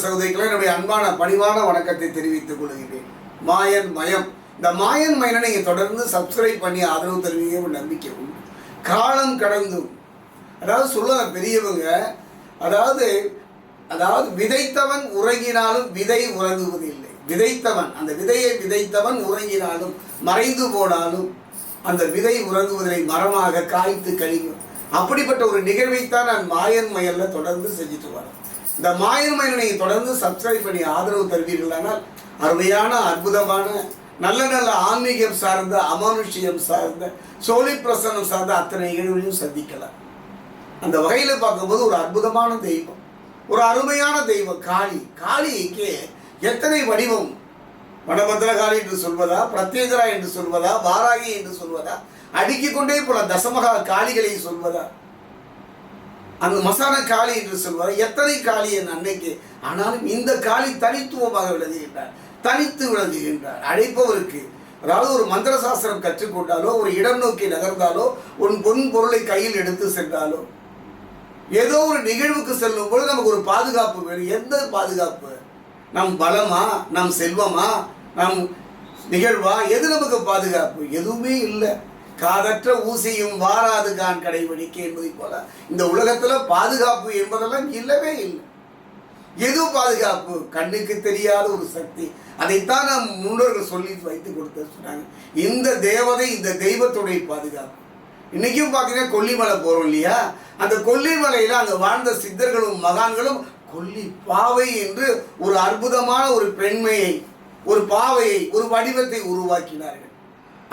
ஆன்மீக சகோதரிகளை என்னுடைய அன்பான பணிவான வணக்கத்தை தெரிவித்துக் கொள்கிறேன். மாயன் மயம். இந்த மாயன் மயனை நீங்கள் தொடர்ந்து சப்ஸ்கிரைப் பண்ணி ஆதரவு தருவீங்க ஒரு நம்பிக்கை உண்டு. காலம் கடந்தும் அதாவது சொல்லுவாங்க பெரியவங்க அதாவது அதாவது விதைத்தவன் உறங்கினாலும் விதை உறங்குவதில்லை. விதைத்தவன் அந்த விதையை விதைத்தவன் உறங்கினாலும் மறைந்து போனாலும் அந்த விதை உறங்குவதை மரமாக காய்த்து கழிவு அப்படிப்பட்ட ஒரு நிகழ்வைத்தான் நான் மாயன் மயல்ல தொடர்ந்து செஞ்சுட்டு வரேன் இந்த மாயன் தொடர்ந்து சப்ஸ்கிரைப் பண்ணி ஆதரவு தருவீர்களானால் அருமையான அற்புதமான நல்ல நல்ல ஆன்மீகம் சார்ந்த அமானுஷ்யம் சார்ந்த சோழி பிரசனம் சார்ந்த அத்தனை நிகழ்வுகளையும் சந்திக்கலாம். அந்த வகையில் பார்க்கும்போது ஒரு அற்புதமான தெய்வம் ஒரு அருமையான தெய்வம் காளி. காளிக்கு எத்தனை வடிவம்? வனபத்ரகாளி என்று சொல்வதா பிரத்யேகரா என்று சொல்வதா வாராகி என்று சொல்வதா அடுக்கிக் கொண்டே போல தசமகா காளிகளை சொல்வதா? அந்த மசான காளி என்று சொல்வார். எத்தனை காளி என் அன்னைக்கு ஆனாலும் இந்த காளி தனித்துவமாக விளங்குகின்றார். தனித்து விளங்குகின்றார். அழைப்பவருக்கு அதாவது ஒரு மந்திர சாஸ்திரம் கற்றுக்கொண்டாலோ ஒரு இடம் நோக்கி நகர்ந்தாலோ ஒரு பொன் பொருளை கையில் எடுத்து சென்றாலோ ஏதோ ஒரு நிகழ்வுக்கு செல்லும் பொழுது நமக்கு ஒரு பாதுகாப்பு வேணும். எந்த பாதுகாப்பு? நம் பலமா? நம் செல்வமா? நம் நிகழ்வா? எது நமக்கு பாதுகாப்பு? எதுவுமே இல்லை. காதற்ற ஊசியும் வாராது கான் கடைபிடிக்க என்பதை போல இந்த உலகத்துல பாதுகாப்பு என்பதெல்லாம் இல்லவே இல்லை. எது பாதுகாப்பு? கண்ணுக்கு தெரியாத ஒரு சக்தி. அதைத்தான் நம் முன்னோர்கள் சொல்லி வைத்து கொடுத்து சொன்னாங்க. இந்த தேவதை இந்த தெய்வத்துடைய பாதுகாப்பு. இன்னைக்கும் பார்த்தீங்கன்னா கொல்லிமலை போறோம் இல்லையா? அந்த கொல்லிமலையில அங்க வாழ்ந்த சித்தர்களும் மகான்களும் கொல்லி பாவை என்று ஒரு அற்புதமான ஒரு பெண்மையை ஒரு பாவையை ஒரு வடிவத்தை உருவாக்கினார்கள்.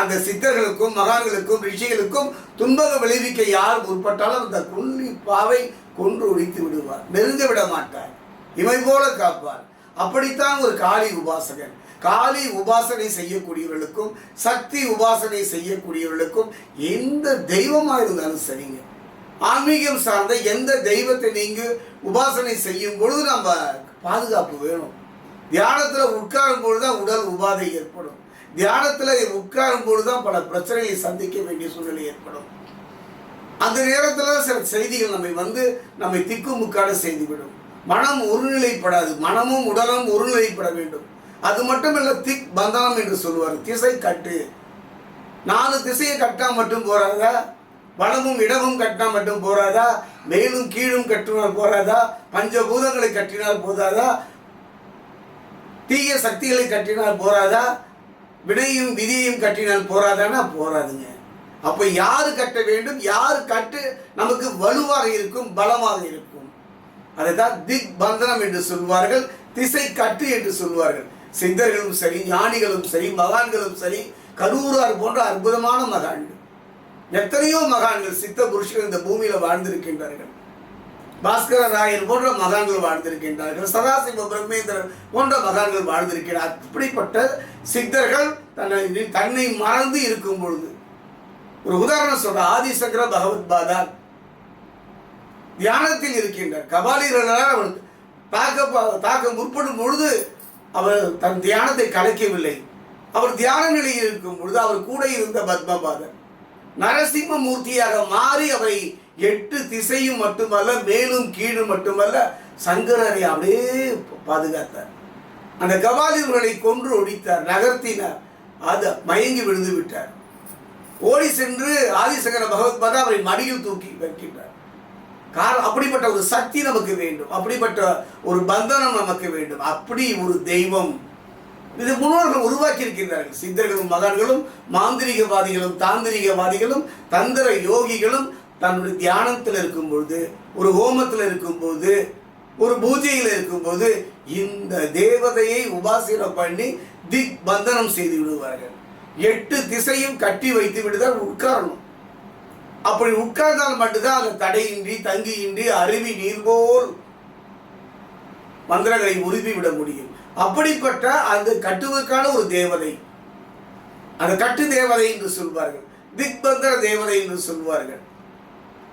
அந்த சித்தர்களுக்கும் மகான்களுக்கும் ரிஷிகளுக்கும் துன்பக விளைவிக்க யார் முற்பட்டாலும் அந்த கொல்லி பாவை கொன்று ஒழித்து விடுவார். நெருங்க விட மாட்டார். இவை போல காப்பார். அப்படித்தான் ஒரு காளி உபாசகன். காளி உபாசனை செய்யக்கூடியவர்களுக்கும் சக்தி உபாசனை செய்யக்கூடியவர்களுக்கும் எந்த தெய்வமாக இருந்தாலும் சரிங்க. ஆன்மீகம் சார்ந்த எந்த தெய்வத்தை நீங்கள் உபாசனை செய்யும் பொழுது நம்ம பாதுகாப்பு வேணும். தியானத்தில் உட்காரும் பொழுதுதான் உடல் உபாதை ஏற்படும். தியானத்தில் உட்காரும் பொழுதுதான் பல பிரச்சனைகளை சந்திக்க வேண்டிய சூழ்நிலை ஏற்படும். அந்த நேரத்தில் சில செய்திகள் நம்மை வந்து நம்மை திக்குமுக்காட செய்துவிடும். மனம் ஒருநிலைப்படாது. மனமும் உடலும் ஒருநிலைப்பட வேண்டும். அது மட்டுமல்ல திக் பந்தனம் என்று சொல்லுவார். திசை கட்டு. நாலு திசையை கட்டா மட்டும் போறாதா வலமும் இடமும் கட்டினா மட்டும் போறாதா மேலும் கீழும் கட்டினால் போறாதா பஞ்சபூதங்களை கட்டினால் போதாதா? தீய சக்திகளை கட்டினால் போறாதா வினையும் விதியையும் கட்டினால் போராதானா? போராதுங்க. அப்போ யார் கட்ட வேண்டும்? யார் கட்டு? நமக்கு வலுவாக இருக்கும் பலமாக இருக்கும். அதைத்தான் திக் பந்தனம் என்று சொல்வார்கள் திசை கட்டு என்று சொல்வார்கள். சித்தர்களும் சரி ஞானிகளும் சரி மகான்களும் சரி கரூரார் போன்ற அற்புதமான மகான்கள். எத்தனையோ மகான்கள் சித்த புருஷர்கள் இந்த பூமியில் வாழ்ந்திருக்கின்றார்கள். பாஸ்கர ராயர் போன்ற மகான்கள் வாழ்ந்திருக்கின்றார்கள். சதாசிவ பிரம்மேந்திரன் போன்ற மகான்கள் வாழ்ந்திருக்கிறார். அப்படிப்பட்ட சித்தர்கள் தன்னை தன்னை மறந்து இருக்கும் பொழுது ஒரு உதாரணம் சொல்ற ஆதிசங்கர பகவத் பாதார் தியானத்தில் இருக்கின்றார். கபாலீரனால் அவர் தாக்க தாக்க முற்படும் பொழுது அவர் தன் தியானத்தை கலைக்கவில்லை. அவர் தியான நிலையில் இருக்கும் பொழுது அவர் கூட இருந்த பத்மபாதன் நரசிம்ம மூர்த்தியாக மாறி அவரை எட்டு திசையும் மட்டுமல்ல மேலும் கீழும் மட்டுமல்ல சங்கரரை அப்படியே பாதுகாத்தார். அந்த கபாலியர்களை கொன்று ஒடித்தார் நகர்த்தினார். அது மயங்கி விழுந்து விட்டார். ஓடி சென்று ஆதிசங்கர பகவத்பாதா அவரை மடியில் தூக்கி வைக்கின்றார். காரணம் அப்படிப்பட்ட ஒரு சக்தி நமக்கு வேண்டும். அப்படிப்பட்ட ஒரு பந்தனம் நமக்கு வேண்டும். அப்படி ஒரு தெய்வம். இது முன்னோர்கள் உருவாக்கி இருக்கின்றார்கள் சித்தர்களும் மகான்களும் மாந்திரிகவாதிகளும் தாந்திரிகவாதிகளும் தந்திர யோகிகளும் தன்னுடைய தியானத்தில் இருக்கும்பொழுது ஒரு ஹோமத்தில் இருக்கும் போது ஒரு பூஜையில் இருக்கும்போது இந்த தேவதையை உபாசனம் பண்ணி திக் பந்தனம் செய்து விடுவார்கள். எட்டு திசையும் கட்டி வைத்து விடுதால் உட்காரணும். அப்படி உட்கார்ந்தால் மட்டும்தான் அந்த தடையின்றி தங்கியின்றி அருவி நீர் போல் மந்திரங்களை உருவி விட முடியும். அப்படிப்பட்ட அந்த கட்டுவதற்கான ஒரு தேவதை அந்த கட்டு தேவதை என்று சொல்வார்கள். திக்பந்தர தேவதை என்று சொல்வார்கள்.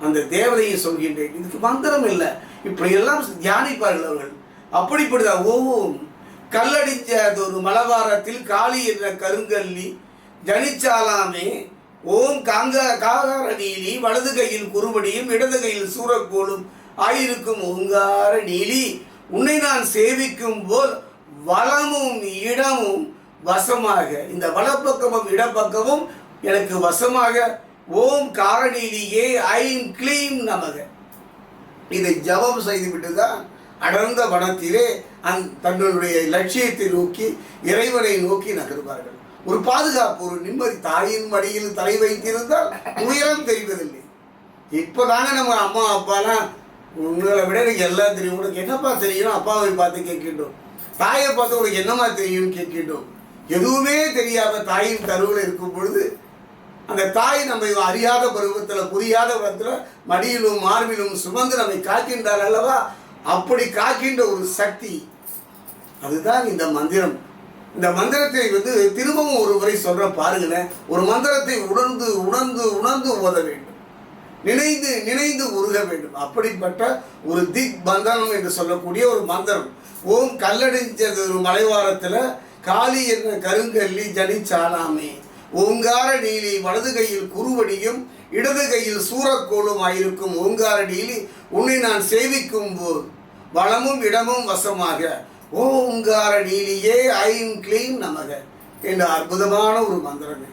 அந்த தேவதையை சொல்கின்றேன். இதுக்கு மந்திரம் இல்லை. இப்படியெல்லாம் தியானிப்பார்கள் அவர்கள். அப்படிப்படிதான் ஓம் கல்லடிச்ச ஒரு மலபாரத்தில் காளி என்ற கருங்கல்லி ஜனிச்சாலாமே ஓம் காங்க காகார நீலி வலது கையில் குறுபடியும் இடது கையில் சூரக்கோளும் ஆயிருக்கும் ஓங்கார நீலி. உன்னை நான் சேவிக்கும் போல் வளமும் இடமும் வசமாக. இந்த வலப்பக்கமும் இடப்பக்கமும் எனக்கு வசமாக ஓம் காரணிலியே ஐம் கிளீம் நமக. இதை ஜபம் செய்துவிட்டு தான் அடர்ந்த வனத்திலே அந் தங்களுடைய லட்சியத்தை நோக்கி இறைவனை நோக்கி நகர்வார்கள். ஒரு பாதுகாப்பு ஒரு நிம்மதி தாயின் மடியில் தலை வைத்திருந்தால் உயரம் தெரிவதில்லை. இப்போ தானே நம்ம அம்மா அப்பாலாம் உங்களை விட எனக்கு எல்லாம் தெரியும். உனக்கு என்னப்பா தெரியும்? அப்பாவை பார்த்து கேட்கின்றோம். தாயை பார்த்து உனக்கு என்னம்மா தெரியும்னு கேட்கின்றோம். எதுவுமே தெரியாத தாயின் கருவில் இருக்கும் பொழுது அந்த தாய் நம்மை அறியாத பருவத்தில் புரியாத பருவத்தில் மடியிலும் மார்பிலும் சுமந்து நம்மை காக்கின்றார் அல்லவா? அப்படி காக்கின்ற ஒரு சக்தி. அதுதான் இந்த மந்திரம். இந்த மந்திரத்தை வந்து திரும்பவும் ஒரு முறை சொல்ற பாருங்களேன். ஒரு மந்திரத்தை உணர்ந்து உணர்ந்து உணர்ந்து ஓத வேண்டும். நினைந்து நினைந்து உருக வேண்டும். அப்படிப்பட்ட ஒரு திக் பந்தனம் என்று சொல்லக்கூடிய ஒரு மந்திரம். ஓம் கல்லடிஞ்சது ஒரு மலைவாரத்தில் காளி என்ற கருங்கல்லி ஜனிச்சாலாமே ஓங்கார நீலி வலது கையில் குறுவடியும் இடது கையில் சூறக்கோளும் ஆயிருக்கும் ஓங்கார நீலி உன்னை நான் சேவிக்கும் போது வளமும் இடமும் வசமாக. ஓங்கார நீலியே ஐம் கிளீம் நமக என்ற அற்புதமான ஒரு மந்திரம்.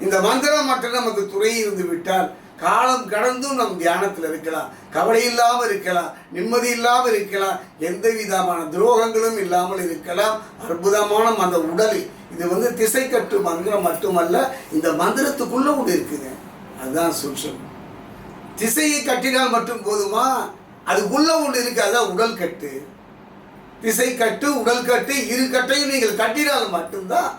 இந்த மந்திரம் மட்டும் நமக்கு துறை இருந்து விட்டால் காலம் கடந்தும் நம் தியானத்தில் இருக்கலாம். கவலை இல்லாமல் இருக்கலாம். நிம்மதி இல்லாமல் இருக்கலாம். எந்த விதமான துரோகங்களும் இல்லாமல் இருக்கலாம். அற்புதமான அந்த உடலை. இது வந்து திசை கட்டு மந்திரம் மட்டுமல்ல இந்த மந்திரத்துக்குள்ள ஒன்று இருக்குது. அதுதான் சூட்சம் திசையை கட்டினால் மட்டும் போதுமா? அதுக்குள்ள ஒன்று இருக்கு அதான் உடல் கட்டு. திசை கட்டு உடல் கட்டு இரு கட்டையும் நீங்கள் கட்டினால் மட்டும்தான்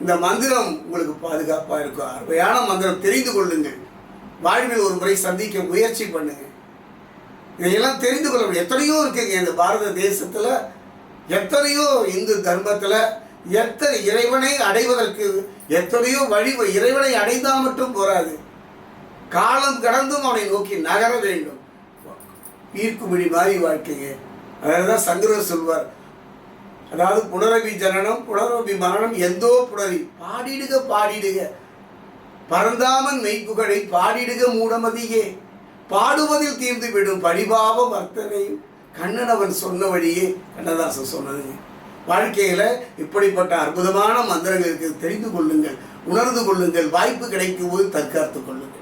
இந்த மந்திரம் உங்களுக்கு பாதுகாப்பாக இருக்கும். அருமையான மந்திரம் தெரிந்து கொள்ளுங்கள். வாழ்வில் ஒரு முறை சந்திக்க முயற்சி பண்ணுங்க. இதையெல்லாம் தெரிந்து கொள்ள முடியும். எத்தனையோ இருக்குங்க இந்த பாரத தேசத்தில் எத்தனையோ இந்து தர்மத்தில் எத்தனை இறைவனை அடைவதற்கு எத்தனையோ வழி இறைவனை அடைந்தால் மட்டும் போராது காலம் கடந்தும் அவனை நோக்கி நகர வேண்டும். ஈர்க்குமிழி மாதிரி வாழ்க்கைங்க. அதான் சங்கரர் சொல்வார். அதாவது புனரவி ஜனனம் புனரவி மரணம் எந்தோ புனரி. பாடிடுக பாடிடுக பரந்தாமன் மெய்ப்புகழை பாடிடுக மூடமதியே. பாடுவதில் தீர்ந்து விடும் பரிபாவம் அர்த்தனையும் கண்ணன் அவன் சொன்ன வழியே கண்ணதாசன் சொன்னதுங்க வாழ்க்கையில் இப்படிப்பட்ட அற்புதமான மந்திரங்களுக்கு தெரிந்து கொள்ளுங்கள் உணர்ந்து கொள்ளுங்கள் வாய்ப்பு கிடைக்கும் போது தற்காத்து கொள்ளுங்கள்.